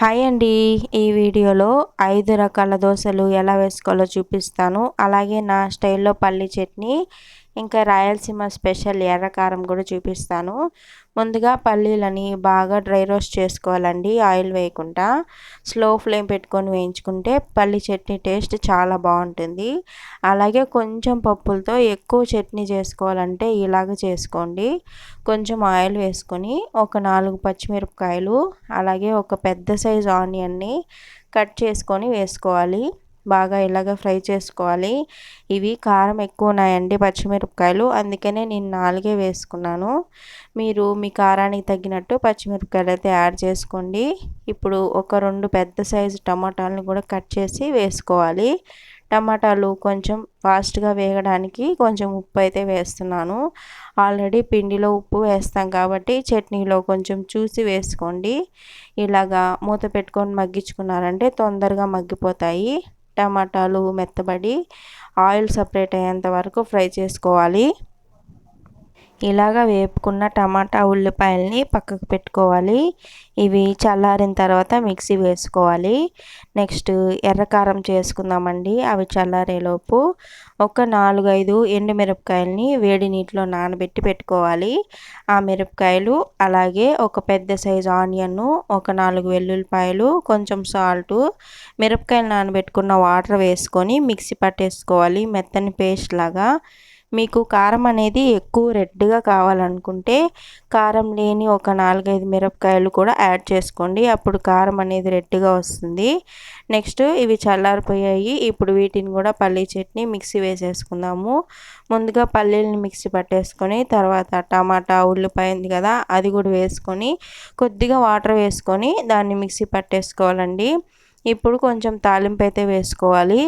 Hi అండి. ఈ వీడియోలో ఐదు రకాల దోశలు ఎలా వేసుకోవాలో చూపిస్తాను. అలాగే నా స్టైల్లో పల్లి చట్నీ ఇంకా రాయలసీమ స్పెషల్ ఎర్రకారం కూడా చూపిస్తాను. ముందుగా పల్లీలని బాగా డ్రై రోస్ట్ చేసుకోవాలండి ఆయిల్ వేయకుండా. స్లో ఫ్లేమ్ పెట్టుకొని వేయించుకుంటే పల్లి చట్నీ టేస్ట్ చాలా బాగుంటుంది. అలాగే కొంచెం పప్పులతో ఎక్కువ చట్నీ చేసుకోవాలంటే ఇలాగ చేసుకోండి. కొంచెం ఆయిల్ వేసుకొని ఒక నాలుగు పచ్చిమిరపకాయలు అలాగే ఒక పెద్ద సైజు ఆనియన్ని కట్ చేసుకొని వేసుకోవాలి. బాగా ఇలాగ ఫ్రై చేసుకోవాలి. ఇవి కారం ఎక్కువ ఉన్నాయండి పచ్చిమిరపకాయలు. అందుకనే నేను నాలుగే వేసుకున్నాను. మీరు మీ కారానికి తగ్గినట్టు పచ్చిమిరపకాయలు అయితే యాడ్ చేసుకోండి. ఇప్పుడు ఒక రెండు పెద్ద సైజు టమాటాలను కూడా కట్ చేసి వేసుకోవాలి. టమాటాలు కొంచెం ఫాస్ట్గా వేగడానికి కొంచెం ఉప్పు అయితే వేస్తున్నాను. ఆల్రెడీ పిండిలో ఉప్పు వేస్తాం కాబట్టి చట్నీలో కొంచెం చూసి వేసుకోండి. ఇలాగా మూత పెట్టుకొని మగ్గించుకున్నారంటే తొందరగా మగ్గిపోతాయి. టమాటాలు మెత్తబడి ఆయిల్ సపరేట్ అయ్యేంత వరకు ఫ్రై చేసుకోవాలి. ఇలాగా వేపుకున్న టమాటా ఉల్లిపాయల్ని పక్కకు పెట్టుకోవాలి. ఇవి చల్లారిన తర్వాత మిక్సీ వేసుకోవాలి. నెక్స్ట్ ఎర్రకారం చేసుకుందామండి. అవి చల్లారేలోపు ఒక నాలుగు ఐదు ఎండు వేడి నీటిలో నానబెట్టి పెట్టుకోవాలి. ఆ మిరపకాయలు అలాగే ఒక పెద్ద సైజు ఆనియన్ ఒక నాలుగు వెల్లుల్లిపాయలు కొంచెం సాల్టు మిరపకాయలు నానబెట్టుకున్న వాటర్ వేసుకొని మిక్సీ పట్టేసుకోవాలి. మెత్తని పేస్ట్ లాగా మీకు కారం అనేది ఎక్కువ రెడ్గా కావాలనుకుంటే కారం లేని ఒక నాలుగైదు మిరపకాయలు కూడా యాడ్ చేసుకోండి. అప్పుడు కారం అనేది రెడ్గా వస్తుంది. నెక్స్ట్ ఇవి చల్లారిపోయాయి. ఇప్పుడు వీటిని కూడా పల్లీ చట్నీ మిక్సీ వేసేసుకుందాము. ముందుగా పల్లీలని మిక్సీ పట్టేసుకొని తర్వాత టమాటా ఉల్లిపాయ ఉంది కదా అది కూడా వేసుకొని కొద్దిగా వాటర్ వేసుకొని దాన్ని మిక్సీ పట్టేసుకోవాలండి. ఇప్పుడు కొంచెం తాలింపు అయితే వేసుకోవాలి.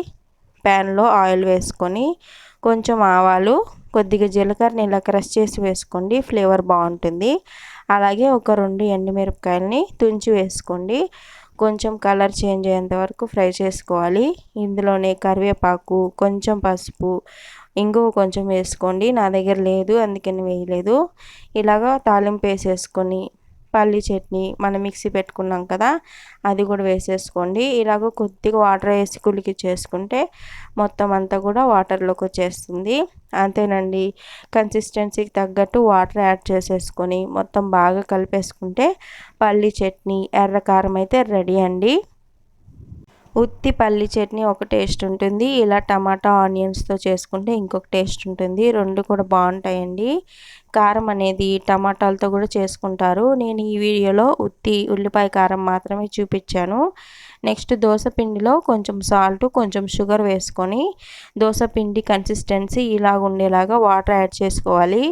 ప్యాన్లో ఆయిల్ వేసుకొని కొంచెం ఆవాలు కొద్దిగా జీలకర్రని ఇలా క్రష్ చేసి వేసుకోండి ఫ్లేవర్ బాగుంటుంది. అలాగే ఒక రెండు ఎండుమిరపకాయలని తుంచి వేసుకోండి. కొంచెం కలర్ చేంజ్ అయ్యేంత వరకు ఫ్రై చేసుకోవాలి. ఇందులోనే కరివేపాకు కొంచెం పసుపు ఇంగువ కొంచెం వేసుకోండి. నా దగ్గర లేదు అందుకని వేయలేదు. ఇలాగా తాలింపు వేసేసుకొని పల్లీ చట్నీ మనం మిక్సీ పెట్టుకున్నాం కదా అది కూడా వేసేసుకోండి. ఇలాగ కొద్దిగా వాటర్ వేసి కులికి చేసుకుంటే మొత్తం అంతా కూడా వాటర్లోకి వచ్చేస్తుంది. అంతేనండి కన్సిస్టెన్సీకి తగ్గట్టు వాటర్ యాడ్ చేసేసుకొని మొత్తం బాగా కలిపేసుకుంటే పల్లీ చట్నీ ఎర్రకారం అయితే రెడీ అండి. ఉత్తి పల్లి చట్నీ ఒక టేస్ట్ ఉంటుంది. ఇలా టమాటా ఆనియన్స్తో చేసుకుంటే ఇంకొక టేస్ట్ ఉంటుంది. రెండు కూడా బాగుంటాయండి. కారం అనేది టమాటాలతో కూడా చేసుకుంటారు. నేను ఈ వీడియోలో ఉత్తి ఉల్లిపాయ కారం మాత్రమే చూపించాను. నెక్స్ట్ దోశ పిండిలో కొంచెం సాల్ట్ కొంచెం షుగర్ వేసుకొని దోశ పిండి కన్సిస్టెన్సీ ఇలాగ ఉండేలాగా వాటర్ యాడ్ చేసుకోవాలి.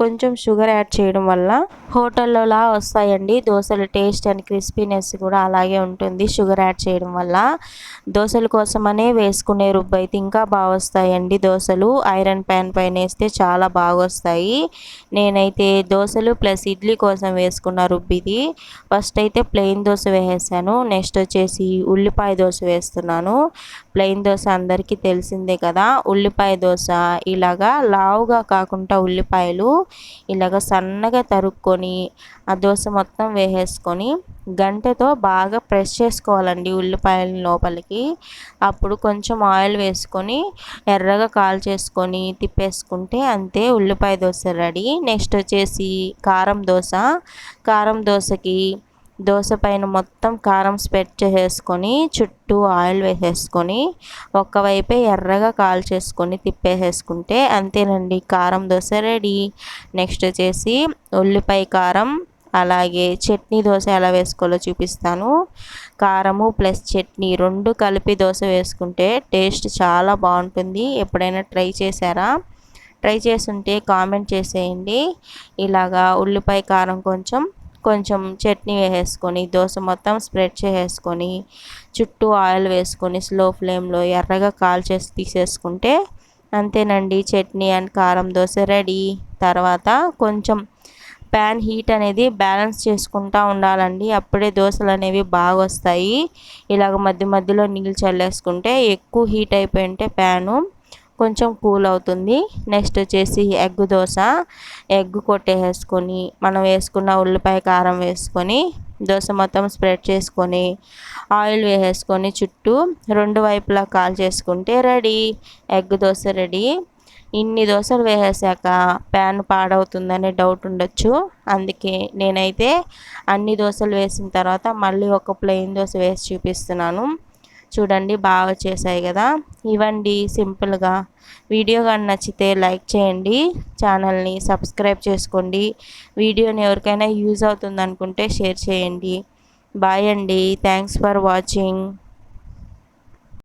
కొంచెం షుగర్ యాడ్ చేయడం వల్ల హోటల్లోలా వస్తాయండి. దోశలు టేస్ట్ అండ్ క్రిస్పీనెస్ కూడా అలాగే ఉంటుంది షుగర్ యాడ్ చేయడం వల్ల. దోశల కోసమనే వేసుకునే రుబ్బు అయితే ఇంకా బాగా వస్తాయండి దోశలు. ఐరన్ ప్యాన్ పైన వేస్తే చాలా బాగా వస్తాయి. నేనైతే దోశలు ప్లస్ ఇడ్లీ కోసం వేసుకున్న రుబ్బిది. ఫస్ట్ అయితే ప్లెయిన్ దోశ వేసేసాను. నెక్స్ట్ వచ్చేసి ఉల్లిపాయ దోశ వేస్తున్నాను. ప్లెయిన్ దోశ అందరికీ తెలిసిందే కదా. ఉల్లిపాయ దోశ ఇలాగా లావుగా కాకుండా ఉల్లిపాయలు ఇలాగ సన్నగా తరుక్కొని ఆ దోశ మొత్తం వేసేసుకొని గంటతో బాగా ప్రెస్ చేసుకోవాలండి ఉల్లిపాయల లోపలికి. అప్పుడు కొంచెం ఆయిల్ వేసుకొని ఎర్రగా కాల్ చేసుకొని తిప్పేసుకుంటే అంతే ఉల్లిపాయ దోశ రెడీ. నెక్స్ట్ వచ్చేసి కారం దోశ. కారం దోశకి దోశ పైన మొత్తం కారం స్ప్రెడ్ చేసేసుకొని చుట్టూ ఆయిల్ వేసేసుకొని ఒక్కవైపే ఎర్రగా కాల్ చేసుకొని తిప్పేసేసుకుంటే అంతేనండి కారం దోశ రెడీ. నెక్స్ట్ వచ్చేసి ఉల్లిపాయ కారం అలాగే చట్నీ దోశ ఎలా వేసుకోవాలో చూపిస్తాను. కారము ప్లస్ చట్నీ రెండు కలిపి దోశ వేసుకుంటే టేస్ట్ చాలా బాగుంటుంది. ఎప్పుడైనా ట్రై చేశారా? ట్రై చేస్తుంటే కామెంట్ చేసేయండి. ఇలాగా ఉల్లిపాయ కారం కొంచెం కొంచెం చట్నీ వేసేసుకొని దోశ మొత్తం స్ప్రెడ్ చేసేసుకొని చుట్టూ ఆయిల్ వేసుకొని స్లో ఫ్లేమ్లో ఎర్రగా కాల్చేసి తీసేసుకుంటే అంతేనండి. చట్నీ అండ్ కారం దోశ రెడీ. తర్వాత కొంచెం ప్యాన్ హీట్ అనేది బ్యాలెన్స్ చేసుకుంటూ ఉండాలండి. అప్పుడే దోశలు అనేవి బాగా వస్తాయి ఇలాగ మధ్య మధ్యలో నీళ్ళు చల్లేసుకుంటే ఎక్కువ హీట్ అయిపోయి ఉంటే ప్యాను కొంచెం కూల్ అవుతుంది. నెక్స్ట్ వచ్చేసి ఎగ్ దోశ. ఎగ్ కొట్టేసుకొని మనం వేసుకున్న ఉల్లిపాయ కారం వేసుకొని దోశ మొత్తం స్ప్రెడ్ చేసుకొని ఆయిల్ వేసేసుకొని చుట్టూ రెండు వైపులా కాల్ చేసుకుంటే రెడీ ఎగ్ దోశ రెడీ ఇన్ని దోశలు వేసేసాక ప్యాన్ పాడవుతుందనే డౌట్ ఉండొచ్చు. అందుకే నేనైతే అన్ని దోశలు వేసిన తర్వాత మళ్ళీ ఒక ప్లెయిన్ దోశ వేసి చూపిస్తున్నాను. చూడండి బాగా వచ్చేసాయి కదా. ఇవ్వండి సింపుల్గా. వీడియో కానీ నచ్చితే లైక్ చేయండి. ఛానల్ని సబ్స్క్రైబ్ చేసుకోండి. వీడియోని ఎవరికైనా యూజ్ అవుతుంది అనుకుంటే షేర్ చేయండి. బాయ్ అండి. Thanks for watching.